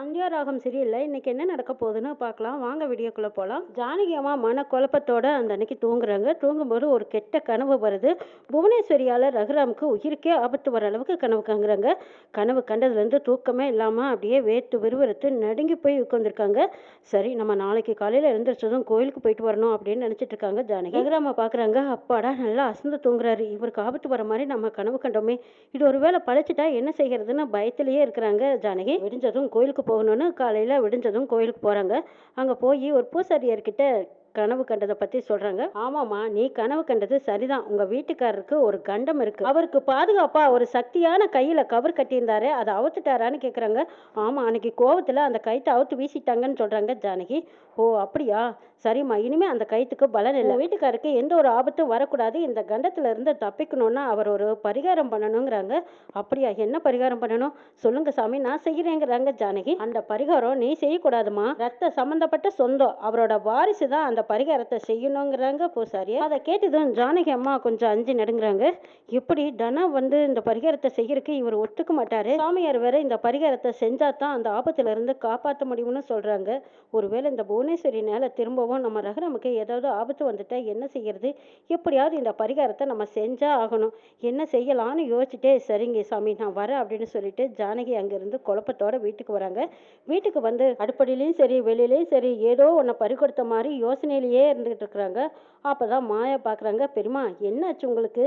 சந்தியா ராகம் சரியில்லை இன்னைக்கு என்ன நடக்க போகுதுன்னு பார்க்கலாம். வாங்க வீடியோக்குள்ளே போகலாம் ஜானகி அம்மா மன குழப்பத்தோட அந்த அன்னைக்கு தூங்குறாங்க. தூங்கும்போது ஒரு கெட்ட கனவு வருது. புவனேஸ்வரியால் ரகுராமுக்கு உயிருக்கே ஆபத்து வர அளவுக்கு கனவு காங்குறாங்க கனவு கண்டதுலேருந்து தூக்கமே இல்லாமல் அப்படியே வேத்து விறுவிறுத்து நடுங்கி போய் உட்காந்துருக்காங்க சரி நம்ம நாளைக்கு காலையில் எழுந்திரிச்சதும் கோயிலுக்கு போயிட்டு வரணும் அப்படின்னு நினச்சிட்டு இருக்காங்க ஜானகி. ரகுராம பார்க்குறாங்க அப்பாடா நல்லா அசந்து தூங்குறாரு. இவருக்கு ஆபத்து வர மாதிரி நம்ம கனவு கண்டோமே. இது ஒருவேளை பழிச்சிட்டா என்ன செய்கிறதுன்னு பயத்திலேயே இருக்கிறாங்க ஜானகி. விடிஞ்சதும் கோயிலுக்கு போகணும்னு காலையில் விடிஞ்சதும் கோயிலுக்கு போகிறாங்க அங்கே போய் ஒரு பூசாரியர்கிட்ட கனவு கண்டதை பற்றி சொல்கிறாங்க ஆமாம்மா நீ கனவு கண்டது சரிதான். உங்கள் வீட்டுக்காரருக்கு ஒரு கண்டம் இருக்குது அவருக்கு பாதுகாப்பா ஒரு சக்தியான கையில் கவர் கட்டியிருந்தாரு அதை அவுத்துட்டாரான்னு கேட்குறாங்க ஆமாம் அன்னைக்கு கோவத்தில் அந்த கைத்தை அவுத்து வீசிட்டாங்கன்னு சொல்கிறாங்க ஜானகி. ஓ அப்படியா? சரிம்மா இனிமே அந்த கைத்துக்கு பலன் இல்லை. வீட்டுக்காருக்கு எந்த ஒரு ஆபத்தும் வரக்கூடாது. இந்த கண்டத்துல இருந்து தப்பிக்கணும்னா அவர் ஒரு பரிகாரம் பண்ணணுங்கிறாங்க. அப்படியா என்ன பரிகாரம் பண்ணணும்? சொல்லுங்க சாமி நான் செய்கிறேங்கிறாங்க ஜானகி. அந்த பரிகாரம் நீ செய்யக்கூடாதுமா ரத்த சம்பந்தப்பட்ட சொந்தம். அவரோட வாரிசு தான் அந்த பரிகாரத்தை செய்யணுங்கிறாங்க பூசாரி. அதை கேட்டதும் ஜானகி அம்மா கொஞ்சம் அஞ்சு நடுங்குறாங்க. இப்படி டனா வந்து இந்த பரிகாரத்தை செய்யறதுக்கு இவர் ஒத்துக்க மாட்டாரு? சாமியார் வேற இந்த பரிகாரத்தை செஞ்சா தான் அந்த ஆபத்துல இருந்து காப்பாற்ற முடியும்னு சொல்றாங்க. ஒருவேளை இந்த புவனேஸ்வரினால திரும்பவும் நம்ம ரகுராமுக்கு ஏதாவது ஆபத்து வந்துட்டா என்ன செய்யறது? எப்படியாவது இந்த பரிகாரத்தை நம்ம செஞ்சா ஆகணும். என்ன செய்யலாம்னு யோசிச்சுட்டே சரிங்க சாமி நான் வரேன் அப்படின்னு சொல்லிட்டு ஜானகி அங்கிருந்து குழப்பத்தோட வீட்டுக்கு வராங்க. வீட்டுக்கு வந்து அடுப்படியிலையும் சரி வெளியிலையும் சரி ஏதோ ஒன்றை பறிக்கொடுத்த மாதிரி யோசனை யோசனையிலேயே இருந்துகிட்டு இருக்கிறாங்க. அப்பதான் மாயா பார்க்குறாங்க பெரியமா என்னாச்சு உங்களுக்கு?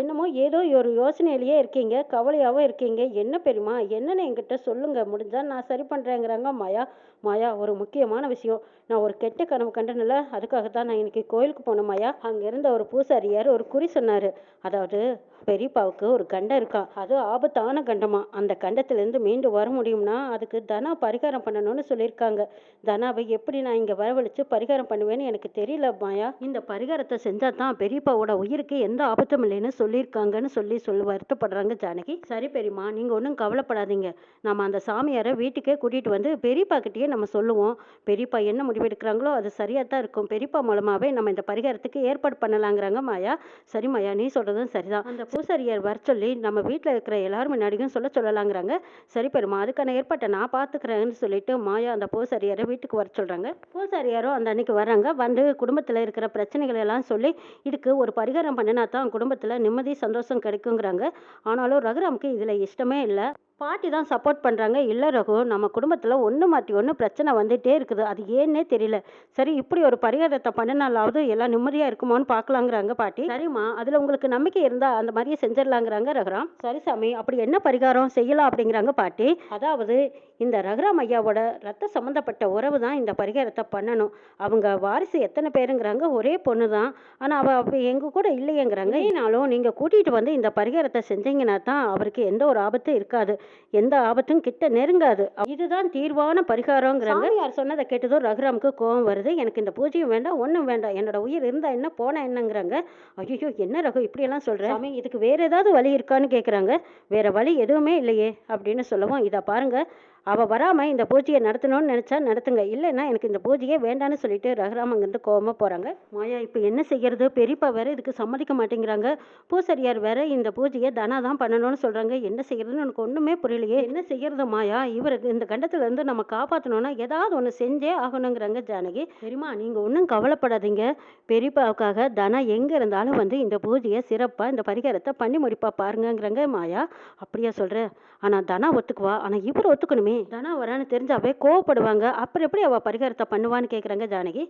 என்னமோ ஏதோ ஒரு யோசனையிலேயே இருக்கீங்க கவலையாகவும் இருக்கீங்க. என்ன பெரியமா என்னன்னு என்கிட்ட சொல்லுங்க. முடிஞ்சா நான் சரி பண்ணுறேங்கிறாங்க மாயா. மாயா ஒரு முக்கியமான விஷயம். நான் ஒரு கெட்ட கனவு கண்டனில்ல அதுக்காக தான் நான் இன்னைக்கு கோயிலுக்கு போனேன் மாயா அங்கே இருந்த ஒரு பூசாரியார் ஒரு குறி சொன்னார். அதாவது பெரியப்பாவுக்கு ஒரு கண்டம் இருக்கா? அது ஆபத்தான கண்டமா? அந்த கண்டத்திலேருந்து மீண்டு வர முடியும்னா அதுக்கு தனா பரிகாரம் பண்ணணும்னு சொல்லியிருக்காங்க. தனாவை எப்படி நான் இங்கே வரவழைச்சு பரிகாரம் பண்ணுவேன்னு எனக்கு தெரியல மாயா இந்த பரிகாரத்தை செஞ்சால் தான் பெரியப்பாவோட உயிருக்கு எந்த ஆபத்தும் இல்லைன்னு சொல்லியிருக்காங்கன்னு சொல்லி சொல்லி வருத்தப்படுறாங்க ஜானகி. சரி பெரியம்மா நீங்கள் ஒன்றும் கவலைப்படாதீங்க. நம்ம அந்த சாமியாரை வீட்டுக்கே கூட்டிகிட்டு வந்து பெரியப்பா கிட்டேயே நம்ம சொல்லுவோம். பெரியப்பா என்ன முடிவெடுக்கிறாங்களோ அது சரியாக தான் இருக்கும். பெரியப்பா மூலமாகவே நம்ம இந்த பரிகாரத்துக்கு ஏற்பாடு பண்ணலாங்கிறாங்க மாயா. சரி மாயா நீ சொல்கிறதும் சரிதான். அந்த பூசாரியார் வர சொல்லி நம்ம வீட்டில் இருக்கிற எல்லாரும் முன்னாடியும் சொல்ல சொல்லலாங்கிறாங்க. சரி பெருமா அதுக்கான ஏற்பாட்டை நான் பார்த்துக்கிறேன்னு சொல்லிட்டு மாயா அந்த பூசாரியாரை வீட்டுக்கு வர சொல்கிறாங்க பூசாரியாரும் அந்த அன்னைக்கு வராங்க. வந்து குடும்பத்தில் இருக்கிற பிரச்சனைகள் எல்லாம் சொல்லி இதுக்கு ஒரு பரிகாரம் பண்ணினா தான் குடும்பத்தில் நிம்மதி சந்தோஷம் கிடைக்குங்கிறாங்க. ஆனாலும் ரகுராமுக்கு இதில் இஷ்டமே இல்லை. பாட்டி தான் சப்போர்ட் பண்ணுறாங்க இல்லை ரகு நம்ம குடும்பத்தில் ஒன்று மாற்றி ஒன்று பிரச்சனை வந்துகிட்டே இருக்குது. அது ஏன்னே தெரியல. சரி இப்படி ஒரு பரிகாரத்தை பண்ணினாலாவது எல்லாம் நிம்மதியாக இருக்குமோன்னு பார்க்கலாங்கிறாங்க பாட்டி. சரிம்மா அதில் உங்களுக்கு நம்பிக்கை இருந்தால் அந்த மாதிரியே செஞ்சிடலாங்கிறாங்க ரகுராம். சரி சாமி அப்படி என்ன பரிகாரம் செய்யலாம் அப்படிங்கிறாங்க பாட்டி. அதாவது இந்த ரகுராம் ஐயாவோட ரத்த சம்மந்தப்பட்ட உறவு தான் இந்த பரிகாரத்தை பண்ணணும். அவங்க வாரிசு எத்தனை பேருங்கிறாங்க? ஒரே பொண்ணு தான். ஆனால் அவள் அப்போ எங்கள் கூட இல்லையேங்கிறாங்க. ஏனாலும் நீங்கள் கூட்டிகிட்டு வந்து இந்த பரிகாரத்தை செஞ்சீங்கன்னா தான் அவருக்கு எந்த ஒரு ஆபத்தும் இருக்காது. எந்த ஆபத்தும் கிட்ட நெருங்காது. இதுதான் தீர்வான பரிகாரங்கிறாங்க. யார் சொன்னதை கேட்டதும் ரகுராமுக்கு கோவம் வருது. எனக்கு இந்த பூஜையும் வேண்டாம் ஒன்றும் வேண்டாம். என்னோட உயிர் இருந்தா என்ன போனா என்னங்கிறாங்க. ஐயோ என்ன ரகு இப்படியெல்லாம் சொல்கிறேன் இதுக்கு வேற ஏதாவது வழி இருக்கான்னு கேட்குறாங்க வேற வழி எதுவுமே இல்லையே அப்படின்னு சொல்லவும் இதை பாருங்க. அவள் வராமல் இந்த பூஜையை நடத்தணும்னு நினச்சா நடத்துங்க. இல்லைன்னா எனக்கு இந்த பூஜையே வேண்டான்னு சொல்லிட்டு ரகுராம் அங்கேருந்து கோவமாக போகிறாங்க மாயா இப்போ என்ன செய்கிறது பெரியப்பா வேற இதுக்கு சம்மதிக்க மாட்டேங்கிறாங்க. பூசரியார் வேற இந்த பூஜையை தனா தான் பண்ணணும்னு சொல்கிறாங்க என்ன செய்கிறதுன்னு எனக்கு ஒன்றுமே புரியலையே. என்ன செய்கிறது மாயா? இவருக்கு இந்த கண்டத்துலேருந்து நம்ம காப்பாற்றணும்னா ஏதாவது ஒன்று செஞ்சே ஆகணுங்கிறாங்க ஜானகி. சரிம்மா நீங்கள் ஒன்றும் கவலைப்படாதீங்க. பெரியப்பாவுக்காக தனா எங்கே இருந்தாலும் வந்து இந்த பூஜையை சிறப்பாக இந்த பரிகாரத்தை பண்ணி முடிப்பா பாருங்கங்கிறாங்க மாயா. அப்படியா சொல்கிற ஆனால் தனா ஒத்துக்குவா. ஆனால் இவர் ஒத்துக்கணுமே. தனா வரான்னு தெரிஞ்சாவே கோவப்படுவாங்க. அப்புறம் எப்படி அவள் பரிகாரத்தை பண்ணுவான்னு கேட்குறாங்க ஜானகி?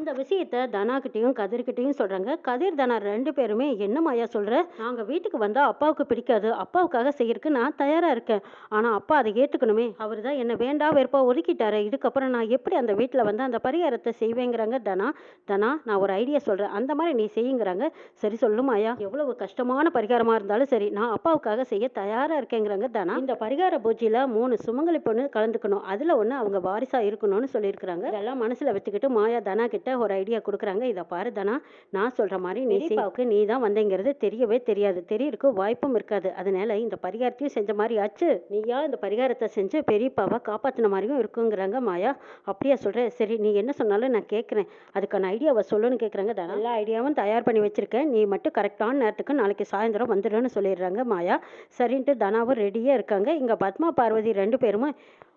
இந்த விஷயத்த தனாக்கிட்டையும் கதிர்கிட்டையும் சொல்கிறாங்க கதிர் தனா ரெண்டு பேருமே என்ன மாயா சொல்கிற நாங்கள் வீட்டுக்கு வந்தால் அப்பாவுக்கு பிடிக்காது. அப்பாவுக்காக செய்யறதுக்கு நான் தயாராக இருக்கேன். ஆனால் அப்பா அதை ஏற்றுக்கணுமே அவர் தான் என்னை வேண்டா வெறுப்பா ஒதுக்கிட்டாரு. இதுக்கப்புறம் நான் எப்படி அந்த வீட்டில் வந்து அந்த பரிகாரத்தை செய்வேங்கிறாங்க தனா. தனா நான் ஒரு ஐடியா சொல்கிறேன் அந்த மாதிரி நீ செய்யுங்கிறாங்க. சரி சொல்லும் ஐயா எவ்வளவு கஷ்டமான பரிகாரமாக இருந்தாலும் சரி நான் அப்பாவுக்காக செய்ய தயாராக இருக்கேங்கிறாங்க தனா. இந்த பரிகார பூஜையில் மூணு சுமங்கலி பொண்ணு கலந்துக்கணும். அதில் ஒன்று அவங்க வாரிசாக இருக்கணும்னு சொல்லியிருக்கிறாங்க. இதெல்லாம் மனசில் வச்சுக்கிட்டு மாயா தனா கிட்ட ஒரு ஐடியா கொடுக்குறாங்க. இதை பாரு தனா நான் சொல்கிற மாதிரி நீ பெரியப்பாவுக்கு நீ தான் வந்தேங்கிறது தெரியவே தெரியாது. தெரியறதுக்கு வாய்ப்பும் இருக்காது. அதனால இந்த பரிகாரத்தையும் செஞ்ச மாதிரி ஆச்சு. நீயா இந்த பரிகாரத்தை செஞ்சு பெரியப்பாவை காப்பாற்றின மாதிரியும் இருக்குங்கிறாங்க மாயா. அப்படியா சொல்கிறேன் சரி நீ என்ன சொன்னாலும் நான் கேட்குறேன் அதுக்கான ஐடியாவை சொல்லுன்னு கேட்குறாங்க தனா. எல்லா ஐடியாவும் தயார் பண்ணி வச்சிருக்கேன். நீ மட்டும் கரெக்டான நேரத்துக்கு நாளைக்கு சாயந்தரம் வந்துடுன்னு சொல்லிடுறாங்க மாயா. சரின்ட்டு தனாவும் ரெடியாக இருக்காங்க. இங்கே பத்மா பார்வதி ரெண்டு பேருமே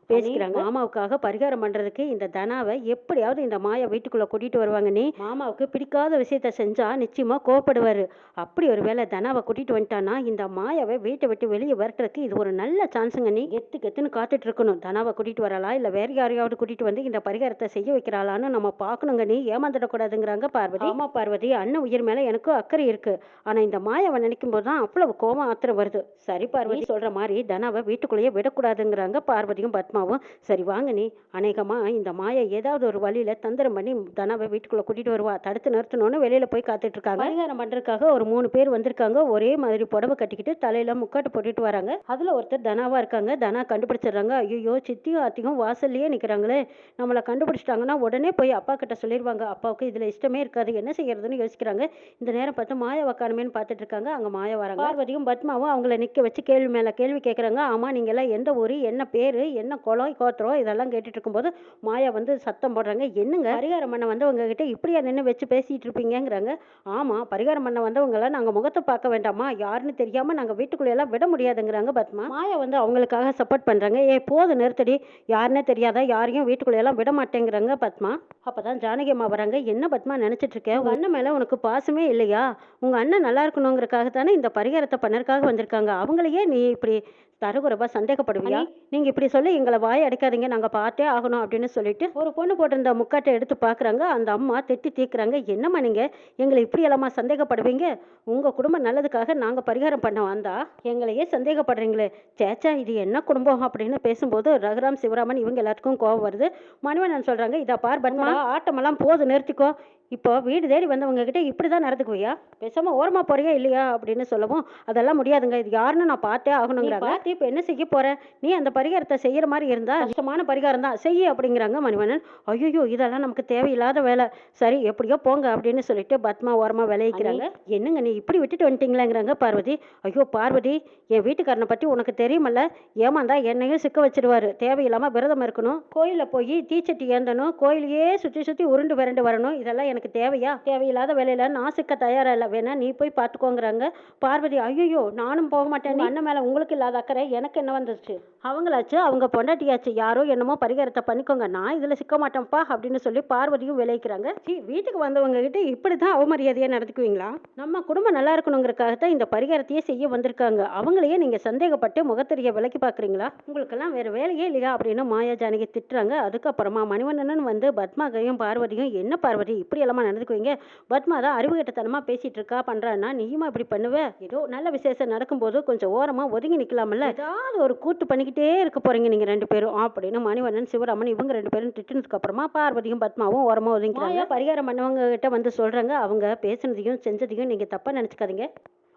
பேசிக்கிறாங்க. மாமாவுக்காக பரிகாரம் பண்றதுக்கு இந்த தனாவை எப்படியாவது இந்த மாயா வீட்டுக்குள்ள கூட்டிட்டு வருவாங்க. நீ மாமாவுக்கு பிடிக்காத விஷயத்த செஞ்சா நிச்சயமா கோவப்படுவாரு. அப்படி ஒரு வேளை தனாவை கூட்டிட்டு வந்துட்டானா இந்த மாயாவை வீட்டை விட்டு வெளியே வரட்டுறதுக்கு இது ஒரு நல்ல சான்ஸுங்க நீ கெத்து கெத்துன்னு காத்துட்டு இருக்கணும். தனாவை கூட்டிட்டு வரலா? இல்ல வேற யாரையாவது கூட்டிட்டு வந்து இந்த பரிகாரத்தை செய்ய வைக்கிறாளான்னு நம்ம பார்க்கணுங்க. நீ ஏமாந்துடக்கூடாதுங்கிறாங்க பார்வதி. ஆமா பார்வதி. அண்ணன் உயிர் மேல எனக்கும் அக்கறை இருக்கு. ஆனா இந்த மாயாவை நினைக்கும் போது தான் அவ்வளவு கோவம் ஆத்திரம் வருது. சரி பார்வதி. சொல்ற மாதிரி தனாவை வீட்டுக்குள்ளேயே விடக்கூடாதுங்கிறாங்க பார்வதியும் ஆத்மாவும் சரி வாங்க நீ அநேகமா இந்த மாயை ஏதாவது ஒரு வழியில தந்திரம் பண்ணி தனாவை வீட்டுக்குள்ளே கூட்டிட்டு வருவா தடுத்து நிறுத்தணும்னு வெளியில போய் காத்துட்டு இருக்காங்க பரிகாரம் பண்ணுறதுக்காக ஒரு மூணு பேர் வந்திருக்காங்க. ஒரே மாதிரி புடவை கட்டிக்கிட்டு தலையில முக்காட்டு போட்டுட்டு வராங்க. அதில் ஒருத்தர் தனாவா இருக்காங்க. தனா கண்டுபிடிச்சிடுறாங்க. ஐயோ சித்தியும் ஆத்தியும் வாசல்லையே நிற்கிறாங்களே நம்மளை கண்டுபிடிச்சிட்டாங்கன்னா உடனே போய் அப்பா கிட்ட சொல்லிடுவாங்க அப்பாவுக்கு இதில் இஷ்டமே இருக்காது. என்ன செய்யறதுன்னு யோசிக்கிறாங்க. இந்த நேரம் பார்த்து மாய உக்காணுமேனு பார்த்துட்டு இருக்காங்க அங்க மாய வராங்க. பார்வதியும் பத்மாவும் அவங்கள நிற்க வச்சு கேள்வி மேலே கேள்வி கேட்குறாங்க ஆமாம் நீங்கள்லாம் எந்த ஊர் என்ன பேர் என்ன குலம் கோத்திரம் இதெல்லாம் கேட்டுட்டு இருக்கும்போது மாயா வந்து சத்தம் போடுறாங்க என்னங்க? பரிகாரம் பண்ண வந்து உங்ககிட்ட இப்படியா நின்று வச்சு பேசிட்டு இருப்பீங்கிறாங்க ஆமா பரிகாரம் பண்ண வந்தவங்கள நாங்க முகத்தை பார்க்க வேண்டாமா? யாருன்னு தெரியாம நாங்க வீட்டுக்குள்ள எல்லாம் விட முடியாதுங்கிறாங்க பத்மா. மாயா வந்து அவங்களுக்காக சப்போர்ட் பண்றாங்க ஏ போது நிறுத்தடி யாருன்னே தெரியாதா யாரையும் வீட்டுக்குள்ள எல்லாம் விட மாட்டேங்கிறாங்க பத்மா. அப்பதான் ஜானகி அம்மா வராங்க என்ன பத்மா நினைச்சிட்டு இருக்கேன் உங்க அண்ணன் மேல உனக்கு பாசமே இல்லையா? உங்க அண்ணன் நல்லா இருக்கணுங்கிறக்காக தானே இந்த பரிகாரத்தை பண்ணறதுக்காக வந்திருக்காங்க. அவங்களையே நீ இப்படி தரகுறவா சந்தேகப்படுவியா? நீங்க இப்படி சொல்லி எங்களை வாய் அடைக்காதீங்க நாங்க பார்த்தே ஆகணும் அப்படின்னு சொல்லிட்டு ஒரு பொண்ணு போட்டிருந்த முக்காட்டை எடுத்து பாக்குறாங்க அந்த அம்மா திட்டி தீக்குறாங்க. என்னம்மா நீங்க? எங்களை இப்படி எல்லாமா சந்தேகப்படுவீங்க? உங்க குடும்பம் நல்லதுக்காக நாங்க பரிகாரம் பண்ண வந்தா எங்களையே சந்தேகப்படுறீங்களே. சேச்சா இது என்ன குடும்பம் அப்படின்னு பேசும்போது ரகுராம் சிவராமன் இவங்க எல்லாத்துக்கும் கோபம் வருது. மணிவண்ணன் சொல்றாங்க இதை பார் பத்மா ஆட்டமெல்லாம் போது நிறுத்திக்கோ. இப்போ வீடு தேடி வந்தவங்க கிட்ட இப்படி தான் நடந்துக்குவியா? பேசாம ஓரமா போறியா இல்லையா? அப்படின்னு சொல்லவும் அதெல்லாம் முடியாதுங்க. இது யாருன்னு நான் பார்த்தே ஆகணுங்கிறாங்க பார்த்து இப்போ என்ன செய்ய போற? நீ அந்த பரிகாரத்தை செய்யற மாதிரி இருந்தா கஷ்டமான பரிகாரம் தான். செய்ய அப்படிங்கிறாங்க மணிவண்ணன். ஐயோ இதெல்லாம் நமக்கு தேவையில்லாத வேலை. சரி எப்படியோ போங்க அப்படின்னு சொல்லிட்டு பத்மா ஓரமா விளைவிக்கிறாங்க என்னங்க நீ இப்படி விட்டுட்டு வந்துட்டீங்களாங்கிறாங்க பார்வதி. ஐயோ பார்வதி என் வீட்டுக்காரனை பத்தி உனக்கு தெரியுமல்ல. ஏமாந்தா என்னையும் சிக்க வச்சிருவாரு. தேவையில்லாம விரதம் இருக்கணும். கோயில்ல போய் தீச்சட்டி ஏந்தணும். கோயிலையே சுத்தி சுத்தி உருண்டு விரண்டு வரணும். இதெல்லாம் எனக்கு தேவையா? தேவையில்லாத வேலையில நான் சிக்க தயாரா இல்லை. வேணா நீ போய் பார்த்துக்கோங்கிறாங்க பார்வதி ஐயோ நானும் போக மாட்டேன். அண்ணன் மேல உங்களுக்கு இல்லாத அக்கறை எனக்கு என்ன வந்துருச்சு? அவங்களாச்சு அவங்க பொண்டாட்டியாச்சு யாரோ என்னமோ பரிகாரத்தை பண்ணிக்கோங்க நான் இதில் சிக்க மாட்டேன்ப்பா அப்படின்னு சொல்லி பார்வதியும் விளைவிக்கிறாங்க. சீ வீட்டுக்கு வந்தவங்க கிட்ட இப்படிதான் அவமரியாதையாக நடந்துக்குவீங்களா? நம்ம குடும்பம் நல்லா இருக்கணுங்கிறதுக்காக தான் இந்த பரிகாரத்தையே செய்ய வந்திருக்காங்க. அவங்களையே நீங்கள் சந்தேகப்பட்டு முகத்தெரிய விலைக்கு பார்க்குறீங்களா? உங்களுக்கெல்லாம் வேறு வேலையே இல்லையா அப்படின்னு மாயா ஜானகி திட்டுறாங்க. அதுக்கப்புறமா மணிவண்ணன் வந்து பத்மாகையும் பார்வதியும் என்ன பார்வதி இப்படி எல்லாமா நடந்துக்குவீங்க? பத்மா தான் அறிவுகட்டத்தனமாக பேசிகிட்டு இருக்கா பண்ணுறான்னா நீயுமா இப்படி பண்ணுவ? ஏதோ நல்ல விசேஷம் நடக்கும்போது கொஞ்சம் ஓரமாக ஒதுங்கி ஏதாவது ஒரு கூட்டு பண்ணிக்கிட்டே இருக்க போறீங்க நீங்க ரெண்டு பேரும். அப்படின்னு மணிவண்ணன் சிவராமன் இவங்க ரெண்டு பேரும் திட்டுனதுக்கு அப்புறமா பார்வதியும் பத்மாவும் ஓரமா ஒதுங்கிக்கிறாங்க. பரிகாரம் பண்ணவங்க கிட்ட வந்து சொல்றாங்க. அவங்க பேசுனதையும் செஞ்சதையும் நீங்க தப்பா நினைச்சுக்காதீங்க.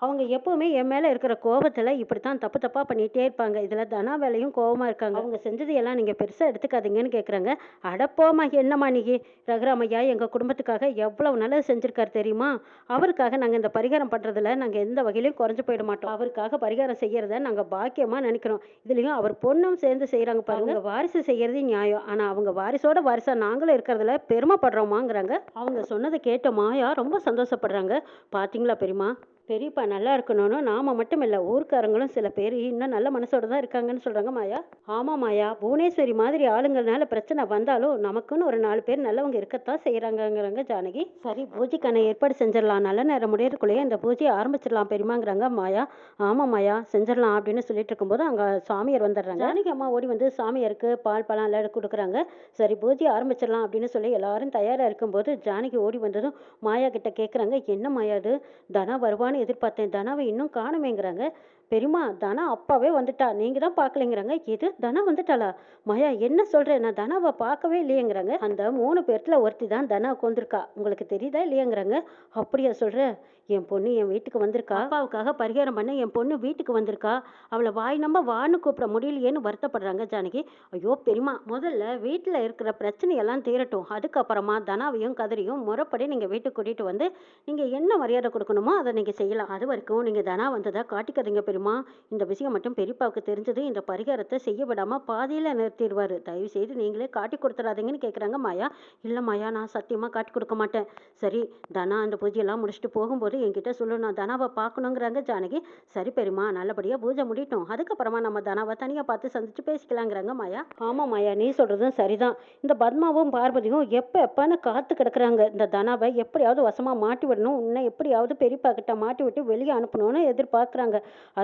அவங்க எப்பவுமே என் மேலே இருக்கிற கோபத்துல இப்படித்தான் தப்பு தப்பாக பண்ணிகிட்டே இருப்பாங்க. இதில் தனா வேலையும் கோபமாக இருக்காங்க. அவங்க செஞ்சதையெல்லாம் நீங்கள் பெருசாக எடுத்துக்காதீங்கன்னு கேட்குறாங்க அடப்போமா என்னம்மா நீ? ரகுராமையா எங்கள் குடும்பத்துக்காக எவ்வளவு நல்லது செஞ்சுருக்காரு தெரியுமா? அவருக்காக நாங்கள் இந்த பரிகாரம் பண்ணுறதுல நாங்கள் எந்த வகையிலையும் குறைஞ்சு போயிட மாட்டோம். அவருக்காக பரிகாரம் செய்கிறத நாங்கள் பாக்கியமாக நினைக்கிறோம். இதுலேயும் அவர் பொண்ணும் சேர்ந்து செய்கிறாங்க பாருங்க. வாரிசு செய்கிறது நியாயம். ஆனால் அவங்க வாரிசோட வாரிசாக நாங்களும் இருக்கிறதுல பெருமைப்படுறோமாங்கிறாங்க. அவங்க சொன்னதை கேட்ட மாயா ரொம்ப சந்தோஷப்படுறாங்க. பார்த்தீங்களா பெரியமா பெரியப்பா நல்லா இருக்கணும்னு நாம மட்டும் இல்லை ஊர்க்காரங்களும் சில பேர் இன்னும் நல்ல மனசோட தான் இருக்காங்கன்னு சொல்றாங்க மாயா. ஆமா மாயா புவனேஸ்வரி மாதிரி ஆளுங்கள்னால பிரச்சனை வந்தாலும் நமக்குன்னு ஒரு நாலு பேர் நல்லவங்க இருக்கத்தான் செய்கிறாங்கங்கிறாங்க ஜானகி. சரி பூஜைக்கான ஏற்பாடு செஞ்சிடலாம். நல்ல நேரம் முடியறதுக்குள்ளேயே இந்த பூஜையை ஆரம்பிச்சிடலாம் பெரியமாங்கிறாங்க மாயா. ஆமா மாயா செஞ்சிடலாம் அப்படின்னு சொல்லிட்டு இருக்கும்போது அங்க சாமியார் வந்துடுறாங்க. ஜானகி அம்மா ஓடி வந்து சாமியாருக்கு பால் பழம் எல்லாம் கொடுக்குறாங்க. சரி பூஜையை ஆரம்பிச்சிடலாம் அப்படின்னு சொல்லி எல்லாரும் தயாரா இருக்கும்போது ஜானகி ஓடி வந்ததும் மாயா கிட்ட கேட்குறாங்க என்ன மாயா அது தனா வருவான்னு எதிர்பார்த்தேன். தனாவை இன்னும் காணுமேங்கிறாங்க. பெரியம்மா தனா அப்பாவே வந்துட்டா. நீங்கள் தான் பார்க்கலைங்கிறாங்க. எது? தனா வந்துட்டாளா? மாயா என்ன சொல்கிறேன் நான் தனாவை பார்க்கவே இல்லையேங்கிறாங்க. அந்த மூணு பேர்த்தில் ஒருத்தி தான் தனா வந்திருக்கா. உங்களுக்கு தெரியுதா இல்லையேங்கிறாங்க. அப்படியா சொல்கிற என் பொண்ணு என் வீட்டுக்கு வந்திருக்கா. அப்பாவுக்காக பரிகாரம் பண்ண என் பொண்ணு வீட்டுக்கு வந்திருக்கா. அவளை வாய் நம்ம வான்னு கூப்பிட முடியலையேன்னு வருத்தப்படுறாங்க ஜானகி. ஐயோ பெரியம்மா முதல்ல வீட்டில் இருக்கிற பிரச்சனையெல்லாம் தீரட்டும். அதுக்கப்புறமா தனாவையும் கதறியும் முறைப்படி நீங்கள் வீட்டுக்கு கூட்டிகிட்டு வந்து நீங்கள் என்ன மரியாதை கொடுக்கணுமோ அதை நீங்கள் செய்யலாம். அது வரைக்கும் நீங்கள் தனா வந்ததை காட்டிக்காதீங்க பெரியம்மா. பெரியம்மா இந்த விஷயம் மட்டும் பெரியப்பாவுக்கு தெரிஞ்சது. இந்த பரிகாரத்தை செய்ய விடாமல் பாதியில் நிறுத்திடுவார். தயவு செய்து நீங்களே காட்டி கொடுத்துடாதீங்கன்னு கேட்குறாங்க மாயா. இல்லை மாயா நான் சத்தியமாக காட்டி கொடுக்க மாட்டேன். சரி தனா அந்த பூஜையெல்லாம் முடிச்சுட்டு போகும்போது என்கிட்ட சொல்லு நான் தனாவை பார்க்கணுங்கிறாங்க ஜானகி. சரி பெரியம்மா நல்லபடியாக பூஜை முடியட்டும். அதுக்கப்புறமா நம்ம தனாவை தனியாக பார்த்து சந்திச்சு பேசிக்கலாங்கிறாங்க மாயா. ஆமாம் மாயா நீ சொல்கிறதும் சரிதான். இந்த பத்மாவும் பார்வதியும் எப்போ எப்போன்னு காத்து கிடக்குறாங்க. இந்த தனாவை எப்படியாவது வசமாக மாட்டி விடணும். உன்னை எப்படியாவது பெரியப்பா கிட்ட மாட்டி விட்டு வெளியே அனுப்பணும்னு எதிர்பார்க்குறாங்க.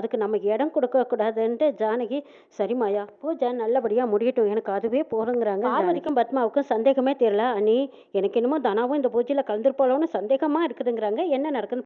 அதுக்கு நம்ம இடம் கொடுக்கக்கூடாதுன்ட்டு ஜானகி சரி மாயா பூஜை நல்லபடியாக முடியட்டும். எனக்கு அதுவே போதுங்கிறாங்க பார்வதிக்கும் பத்மாவுக்கும் சந்தேகமே தெரியல. அண்ணி எனக்கு என்னமோ தனாவும் இந்த பூஜையில் கலந்துருப்பாளோன்னு சந்தேகமாக இருக்குதுங்கிறாங்க. என்ன நடக்குதுன்னு